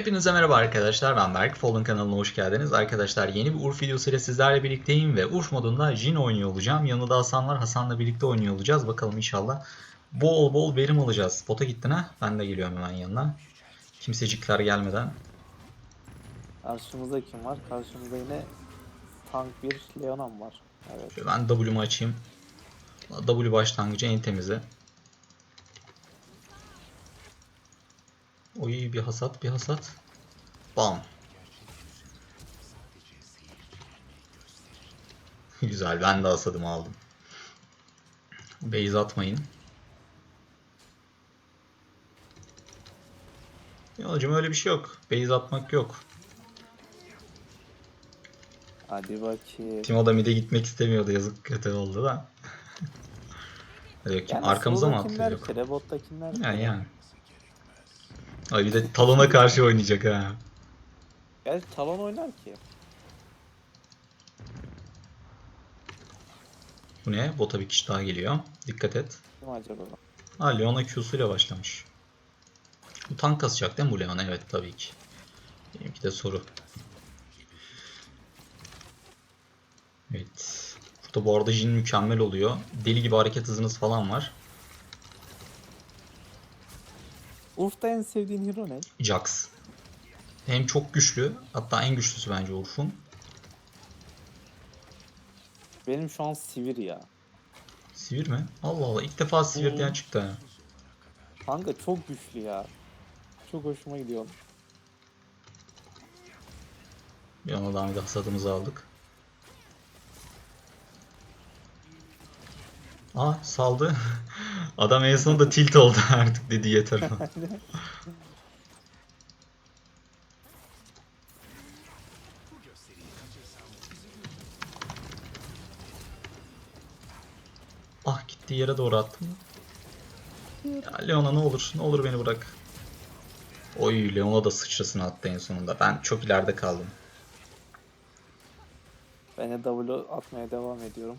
Hepinize merhaba arkadaşlar ben Berk. Fallen kanalına hoş geldiniz. Arkadaşlar yeni bir Urf videosu ile sizlerle birlikteyim ve Urf modunda Jin oynuyor olacağım. Yanında Hasan var. Hasan'la birlikte oynuyor olacağız. Bakalım inşallah bol bol verim alacağız. Bota gittin ha? Ben de geliyorum hemen yanına. Kimsecikler gelmeden. Karşımızda kim var? Karşımızda yine tank bir Leonan var. Evet. Şöyle ben W'mu açayım. W başlangıcı en temizi. Oy bir hasat bir hasat. Bam. Güzel ben de hasadımı aldım. Base atmayın. Ya hocam öyle bir şey yok. Base atmak yok. Hadi bakayım. Timo da mid'e gitmek istemiyordu yazık kötü oldu da. Bakayım Yani arkamıza mı ki? Yani yani. Ay bir de talona karşı oynayacak ha. Gerçi Talon oynar ki. Bu ne? Bota bir kişi daha geliyor. Dikkat et. Kim acaba? Ha Leona Q'suyla başlamış. Bu tank kasacak değil mi bu Leona? Evet tabii ki. Benimki de soru. Evet. Burada bu arada Jin mükemmel oluyor. Deli gibi hareket hızınız falan var. Urf'ta en sevdiğin hero ne? Jax. Hem çok güçlü. Hatta en güçlüsü bence Urf'un. Benim şu an Sivir ya. Sivir mi? Allah Allah ilk defa Sivir diyen çıktı ha. Kanka çok güçlü ya. Çok hoşuma gidiyor. Bir ona daha bir de hasadımızı aldık. Aa saldı. Adam en sonunda tilt oldu artık dedi yeter. ah gittiği yere doğru attım. Ya Leona ne olur ne olur beni bırak. Oy Leona da sıçrasını attı en sonunda. Ben çok ileride kaldım. Ben de W atmaya devam ediyorum.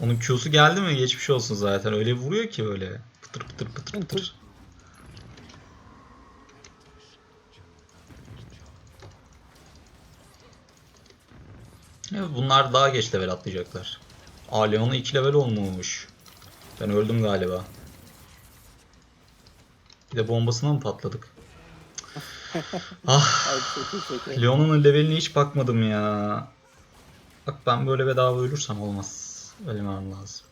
Onun Q'su geldi mi geçmiş olsun zaten. Öyle vuruyor ki böyle. Pıtır pıtır pıtır pıtır. Evet, bunlar daha geç level atlayacaklar. Aa Leon'a 2 level olmuş. Ben öldüm galiba. Bir de bombasına mı patladık? ah Leon'un leveline hiç bakmadım ya. Bak ben böyle bedava ölürsem olmaz. Ölmem lazım.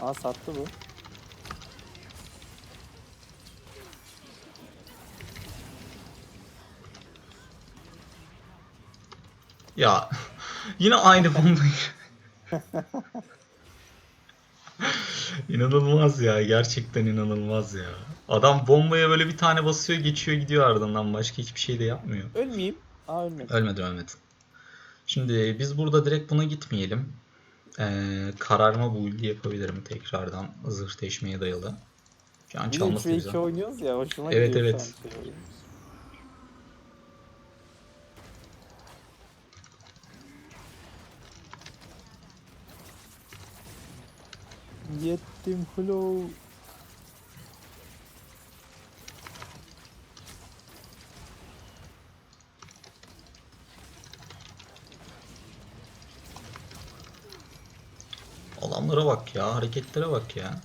Aa sattı bu. Ya yine aynı bombayı. İnanılmaz ya. Gerçekten inanılmaz ya. Adam bombaya böyle bir tane basıyor geçiyor gidiyor ardından. Başka hiçbir şey de yapmıyor. Ölmeyeyim. Aa ölmedim. Ölmedi ölmedi. Şimdi biz burada direkt buna gitmeyelim. Ee, kararma build yapabilirim tekrardan. Zırh deşmeye dayalı. De 3 çalması güzel. 2 oynuyoruz ya hoşuma Evet, gidiyor evet. şu an oyun. Yettim hello. Adamlara bak ya. Hareketlere bak ya.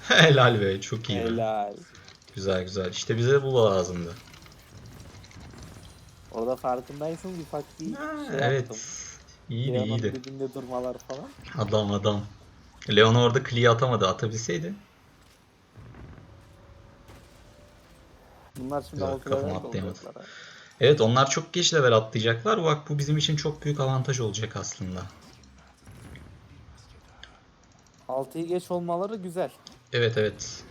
Helal be çok iyi. Helal. Güzel güzel. İşte bize bu lazımdı. Orada farkındaysanız ufak bir Ha, şey evet. yaptım. İyiydi Leon'un iyiydi. durmalar falan. Adam adam. Leon orada Klee'yi atamadı. Atabilseydi. Bunlar şimdi Güzel, altı level atlayamadı. Evet onlar çok geç level atlayacaklar. Bak bu bizim için çok büyük avantaj olacak aslında. 6'yı geç olmaları güzel. Evet evet.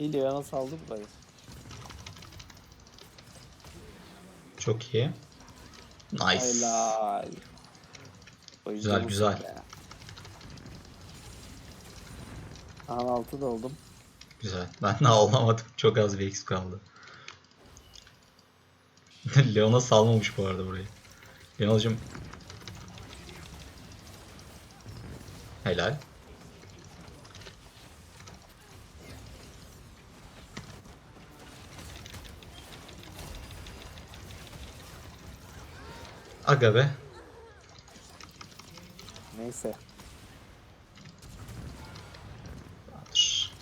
İyi Leon'a saldı burayı. Çok iyi. Nice. Helal. Oyuncu Güzel, güzel. be? An altı da oldum. Güzel. Ben de alamadım. Çok az bir XP kaldı. Leon'a salmamış bu arada burayı. Leon'cum. Helal. Aga be. Neyse. Tamamdır.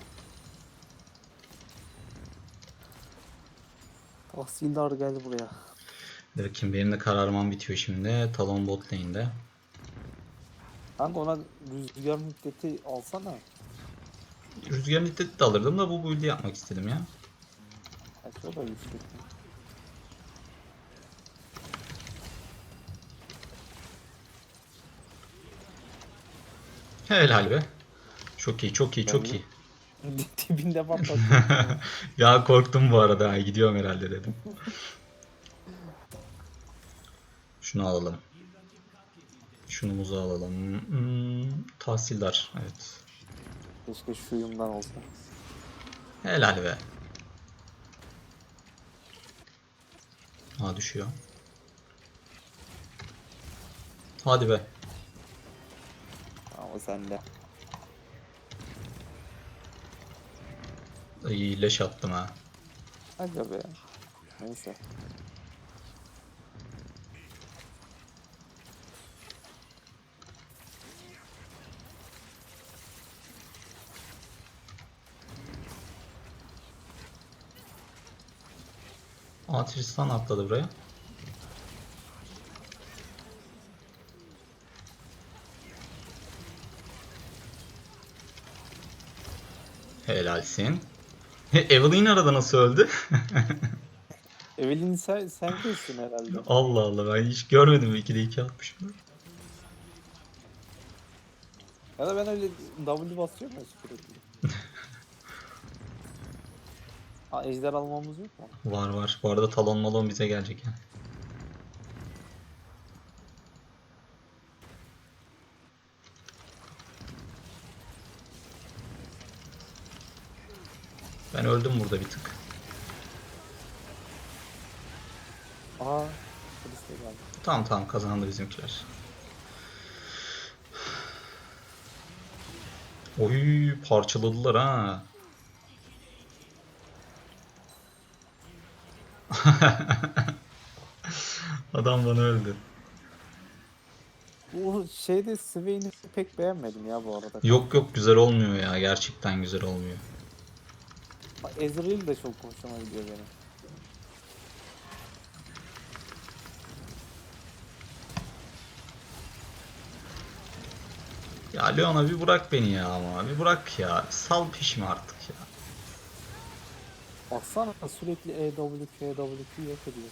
Tahsildar geldi buraya. Bir bakayım benim de kararmam bitiyor şimdi. Talon bot lane'de. Kanka ona rüzgar müddeti alsana. Rüzgarın iddeti de alırdım da bu build'i yapmak istedim ya. Gerçi o da güçlü. Helal be. Çok iyi, çok iyi, çok iyi. Dibinde patladı. ya korktum bu arada. Ay, gidiyorum herhalde dedim. Şunu alalım. Şunumuzu alalım. Hmm, tahsildar. Evet. Keşke şu yumdan olsa. Helal be. Ha düşüyor. Hadi be. Ama sende. İyi leş attım ha. Be. Neyse. Aa Tristan atladı buraya. Helalsin. Evelyn arada nasıl öldü? Evelyn sen, sen kestin herhalde. Allah Allah ben hiç görmedim 2'de 2 atmışım. Ya da ben öyle W basıyorum ya sürekli. Ha ejder almamız yok mu? Var var. Bu arada talon malon bize gelecek ya. Ben öldüm burada bir tık. Aa. Polis de geldi. Tamam tamam kazandı bizimkiler. Oy parçaladılar ha. Adam bana öldü. Bu şeyde Swain'i pek beğenmedim ya bu arada. Yok yok güzel olmuyor ya. Gerçekten güzel olmuyor. Ezreal de çok hoşuma gidiyor benim. Ya Leona bir bırak beni ya ama. Bir bırak ya. Sal peşimi artık ya. Baksana sürekli E EW, KW yok ediyor.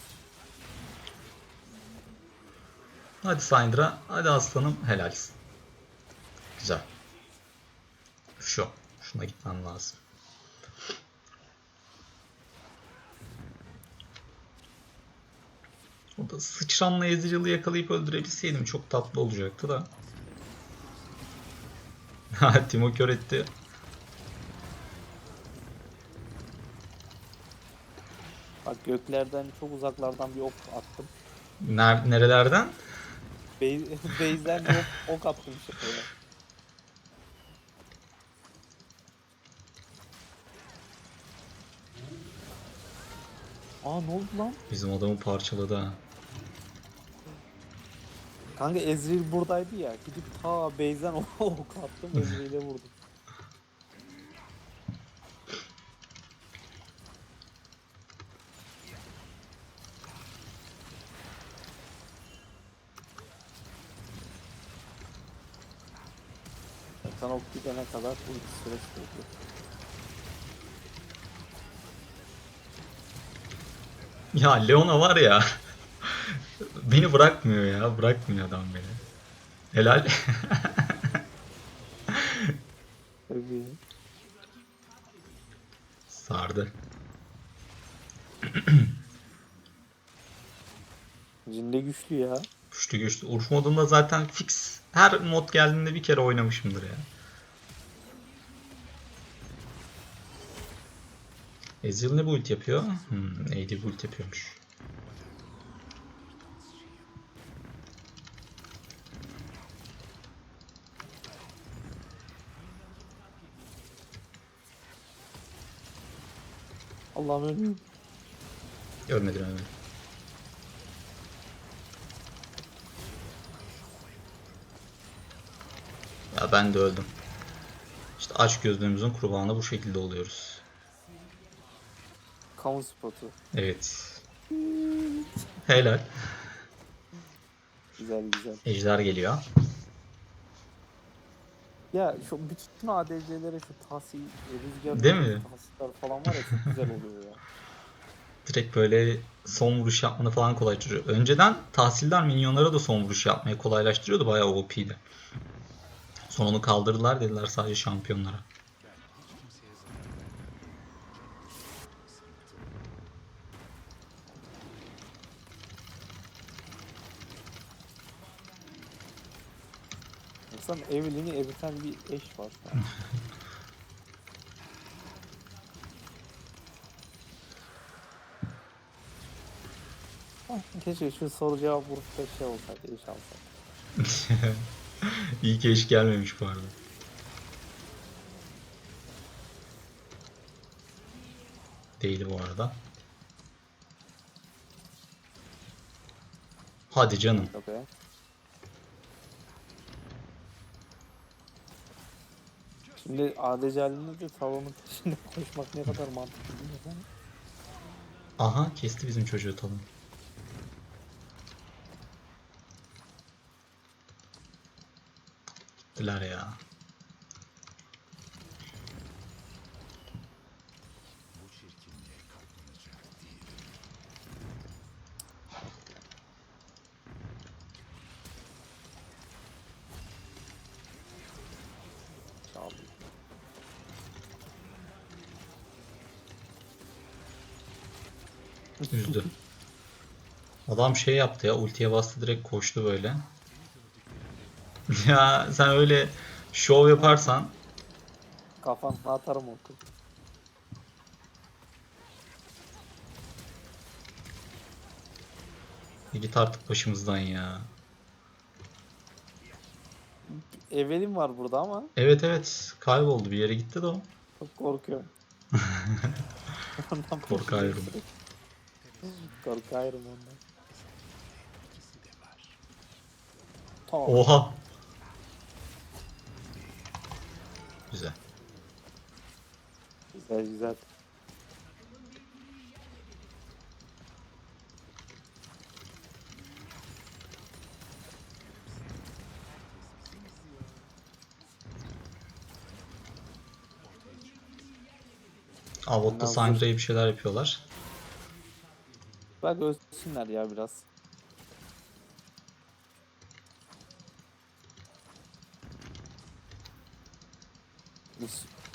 Hadi Syndra. Hadi aslanım. Helalsin. Güzel. Şu. Şuna gitmem lazım. O da sıçranla Ezreal'ı yakalayıp öldürebilseydim çok tatlı olacaktı da. Ha Timo kör etti. Bak göklerden çok uzaklardan bir ok attım. Ner nerelerden? Base- Base'den bir ok, ok attım şöyle. Aa ne oldu lan? Bizim adamı parçaladı ha. Kanka Ezreal buradaydı ya. Gidip ta base'den ok ok attım Ezreal'e vurdum. Sen ok gidene kadar ulti süresi bekliyor. Ya Leona var ya. Beni bırakmıyor ya. Bırakmıyor adam beni. Helal. Tabii. Sardı. Cinde güçlü ya. Güçlü güçlü. Urf modunda zaten fix her mod geldiğinde bir kere oynamışımdır ya. Ezreal ne build yapıyor? Hmm, AD build yapıyormuş. Allah'ım ölmeyeyim. Ölmedim ölmedim. Ya ben de öldüm. İşte aç gözlüğümüzün kurbanı bu şekilde oluyoruz. Kamu spotu. Evet. Helal. Güzel güzel. Ejder geliyor. Ya şu bütün ADC'lere şu tahsil, rüzgar Değil mi? tahsiller falan var ya çok güzel oluyor ya. Direkt böyle son vuruş yapmanı falan kolaylaştırıyor. Önceden tahsildar minyonlara da son vuruş yapmayı kolaylaştırıyordu. Bayağı OP'ydi. Sonra onu kaldırdılar dediler sadece şampiyonlara. Baksana Evelyn'i eriten bir eş var. şu an. Ah, Keşke şu soru cevap vurup da şey olsaydı, eş alsaydı. İyi ki eş gelmemiş bu arada. Değil bu arada. Hadi canım. Okey. Şimdi ADC halinde de talonun peşinde koşmak ne kadar mantıklı değil mi? Aha kesti bizim çocuğu talon. Gittiler ya. Üzdü. Adam şey yaptı ya ultiye bastı direkt koştu böyle. ya sen öyle şov yaparsan Kafanı atarım oku. git artık başımızdan ya. Evelyn var burada ama Evet evet kayboldu bir yere gitti de o. çok korkuyorum. Korkuyorum. Korkuyorum ondan. Tamam. Oha. Güzel. Güzel güzel. Avot'ta Syndra'ya bir şeyler yapıyorlar. Bak ölsünler ya biraz.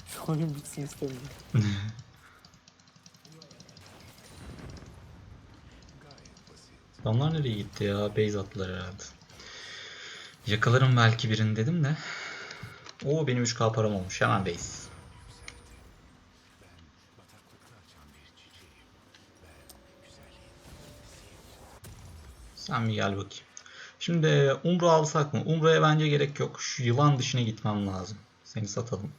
Şu oyun bitsin istemiyorum. Adamlar nereye gitti ya? Base attılar herhalde. Yakalarım belki birini dedim de. Oo benim 3k param olmuş. Hemen base. Sen bir gel bakayım. Şimdi Umbra alsak mı? Umbra'ya bence gerek yok. Şu yılan dışına gitmem lazım. Seni satalım.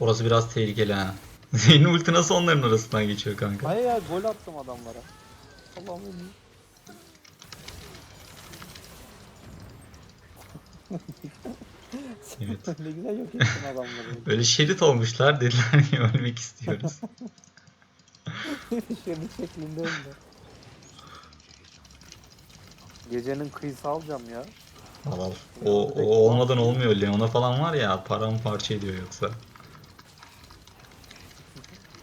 Orası biraz tehlikeli ha. Senin ulti nasıl onların arasından geçiyor kanka? Hayır ya gol attım adamlara. Allah'ım. Evet. ne güzel yok ettin adamları. Böyle şerit olmuşlar dediler ki ölmek istiyoruz. Şerit şeklinde öldü. Gecenin kıyısı alacağım ya. Al al. O, o olmadan olmuyor. Leon'a falan var ya paramparça ediyor yoksa.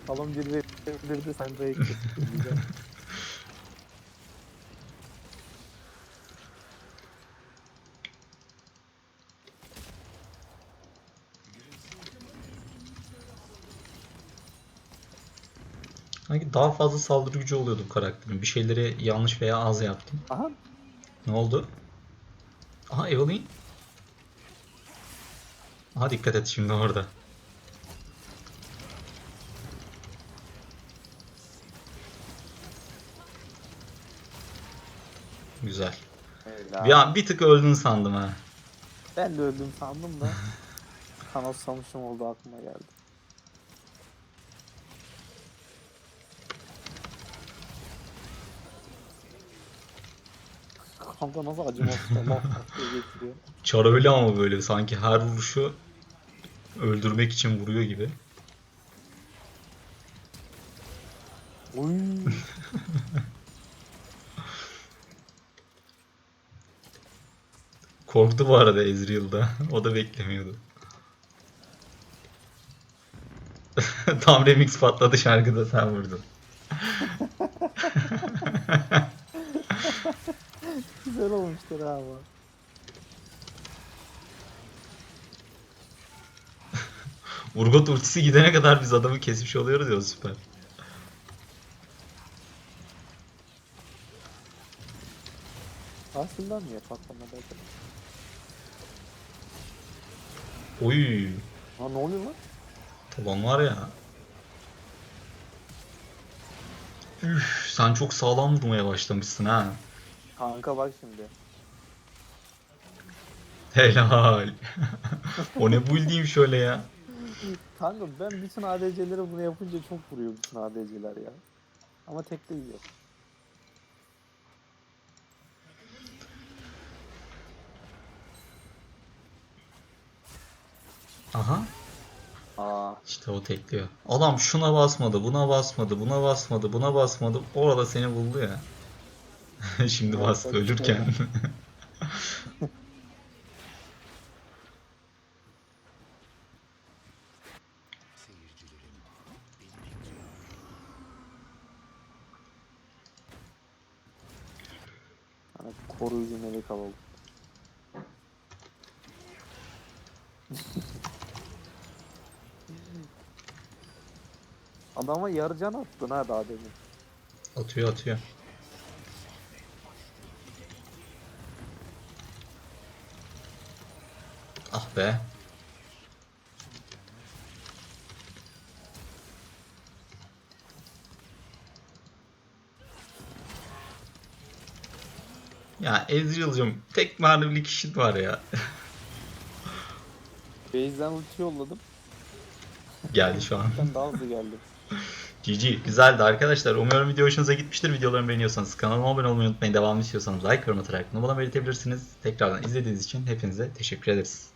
Salon bir de sen de Sanki daha fazla saldırı gücü oluyordu bu karakterin. Bir şeyleri yanlış veya az yaptım. Aha Ne oldu? Aha Evelyn. Aha dikkat et şimdi orada. Güzel. Helal. Bir an bir tık öldün sandım ha. Ben de öldüm sandım da. Kanatsamışım oldu aklıma geldi. Kanka nasıl acımasız Allah getiriyor. Çar öyle ama böyle sanki her vuruşu öldürmek için vuruyor gibi. Uy. Korktu bu arada Ezreal'da. O da beklemiyordu. Tam remix patladı şarkıda sen vurdun. Güzel olmuştur ha bu. Urgot ultisi gidene kadar biz adamı kesmiş oluyoruz ya süper. Aslında niye patlamadı acaba? Oy. Ha ne oluyor lan? Taban var ya. Üf, sen çok sağlam vurmaya başlamışsın ha. Kanka bak şimdi. Helal. o ne build'iyim şöyle ya. Kanka ben bütün ADC'lere bunu yapınca çok vuruyor bütün ADC'ler ya. Ama tek de yiyor. Aha. Aa, İşte o tekliyor. Adam şuna basmadı, buna basmadı, buna basmadı, buna basmadı. Orada seni buldu ya. Şimdi bastı ölürken. hani koruyucu melek alalım. Adama yarı can attın ha daha demin. atıyor atıyor. Ah be. Ya Ezreal'cım tek manevilik işin var ya. Base'den ulti yolladım. Geldi şu an. Ben daha hızlı geldim. GG. Güzeldi arkadaşlar. Umuyorum video hoşunuza gitmiştir. Videolarımı beğeniyorsanız kanalıma abone olmayı unutmayın. Devamlı istiyorsanız like yorum atarak bana belirtebilirsiniz. Tekrardan izlediğiniz için hepinize teşekkür ederiz.